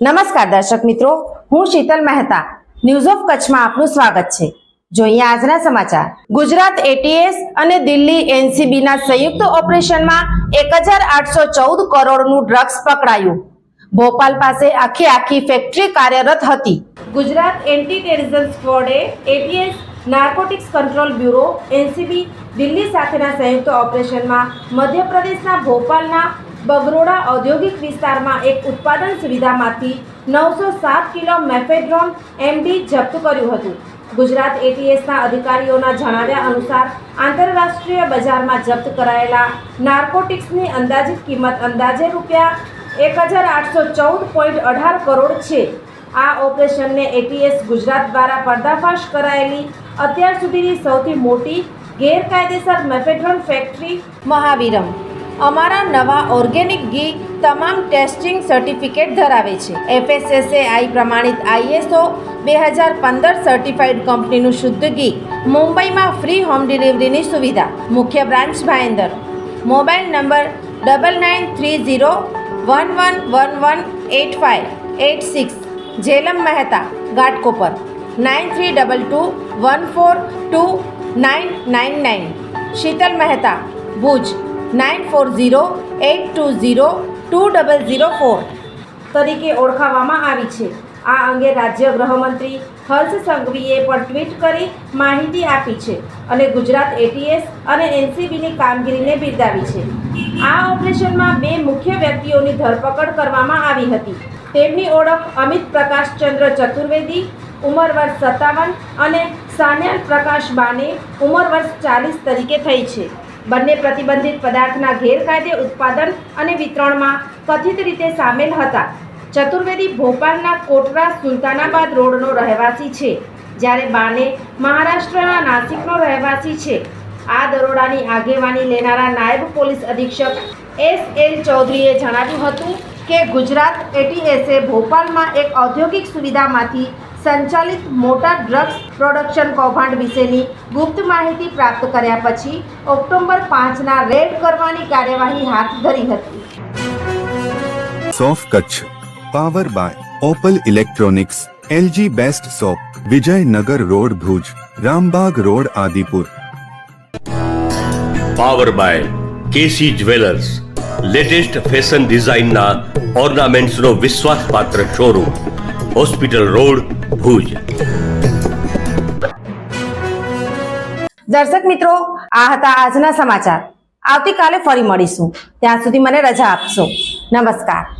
નમસ્કાર દર્શક મિત્રો, હું શીતલ મહેતા. ન્યૂઝ ઓફ કચ્છમાં આપનું સ્વાગત છે. જોઈએ આજના સમાચાર. ગુજરાત એટીએસ અને દિલ્હી એનસીબી ના સંયુક્ત ઓપરેશનમાં એક હજાર આઠસો ચૌદ કરોડનું ડ્રગ્સ પકડાયું. ભોપાલ પાસે આખી આખી ફેક્ટરી કાર્યરત હતી. Gujarat anti terrorism સ્ક્વોડે ATS narcotics control bureau NCB Delhi સાથેના સંયુક્ત ઓપરેશનમાં મધ્યપ્રદેશના ભોપાલના બગરોડા ઔદ્યોગિક વિસ્તારમાં એક ઉત્પાદન સુવિધામાંથી નવસો સાત કિલો મેફેડ્રોન એમડી જપ્ત કર્યું હતું. ગુજરાત એટીએસના અધિકારીઓના જણાવ્યા અનુસાર, આંતરરાષ્ટ્રીય બજારમાં જપ્ત કરાયેલા નાર્કોટિક્સની અંદાજિત કિંમત અંદાજે રૂપિયા એક હજાર આઠસો ચૌદ પોઈન્ટ અઢાર કરોડ છે. આ ઓપરેશનને એટીએસ ગુજરાત દ્વારા પર્દાફાશ કરાયેલી અત્યાર સુધીની સૌથી મોટી ગેરકાયદેસર મેફેડ્રોન ફેક્ટરી મહાવીરમ અમારા નવા ઓર્ગેનિક ઘી તમામ ટેસ્ટિંગ સર્ટિફિકેટ ધરાવે છે. એફએસએસએઆઈ પ્રમાણિત આઈએસઓ બે હજાર પંદર સર્ટિફાઈડ કંપનીનું શુદ્ધ ઘી મુંબઈમાં ફ્રી હોમ ડિલિવરીની સુવિધા. મુખ્ય branch Bhayandar. Mobile number double nine three zero one one one one eight five eight six Jhelam Mehta, Ghatkopar. Nine three double two one four two nine nine nine Sheetal Mehta, Bhuj. Nine four zero eight two zero two double zero four તરીકે ઓળખાવવામાં આવી છે આ અંગે રાજ્ય ગૃહમંત્રી હર્ષ સંઘવીએ પણ tweet કરી માહિતી આપી છે અને ગુજરાત એટીએસ અને એનસીબીની કામગીરીને બિરદાવી છે આ ઓપરેશનમાં બે મુખ્ય વ્યક્તિઓની ધરપકડ કરવામાં આવી હતી તેમની ઓળખ અમિત પ્રકાશચંદ્ર ચતુર્વેદી ઉંમર વર્ષ સત્તાવન અને સાન્યાલ પ્રકાશ બાને ઉંમર વર્ષ ચાલીસ તરીકે થઈ છે બંને પ્રતિબંધિત પદાર્થના ગેરકાયદે ઉત્પાદન અને વિતરણમાં કથિત રીતે સામેલ હતા. ચતુર્વેદી ભોપાલના કોટરા સુલતાનાબાદ રોડનો રહેવાસી છે. જ્યારે બાને મહારાષ્ટ્રના નાસિકનો રહેવાસી છે. આ દરોડાની આગેવાની લેનારા નાયબ પોલીસ અધિક્ષક એસ એલ ચૌધરીએ જણાવ્યું હતું કે ગુજરાત એટીએસે ભોપાલમાં એક ઔદ્યોગિક સુવિધામાંથી સંચાલિત મોટા ડ્રગ્સ પ્રોડક્શન કૌભાંડ વિશેની ગુપ્ત માહિતી પ્રાપ્ત કર્યા પછી ઓક્ટોબર પાંચના રેડ કરવાની કાર્યવાહી હાથ ધરી હતી. સોફ Kutch power by Opal electronics LG best shop Vijaynagar road Bhuj Rambagh road Adipur. Power by KC jewellers latest fashion ડિઝાઇનના ઓર્નામેન્ટ્સનો વિશ્વાસપાત્ર શોરૂમ. Hospital road Bhuj. દર્શક મિત્રો, આ હતા આજના સમાચાર. આવતીકાલે ફરી મળીશું. ત્યાં સુધી મને રજા આપશો. નમસ્કાર.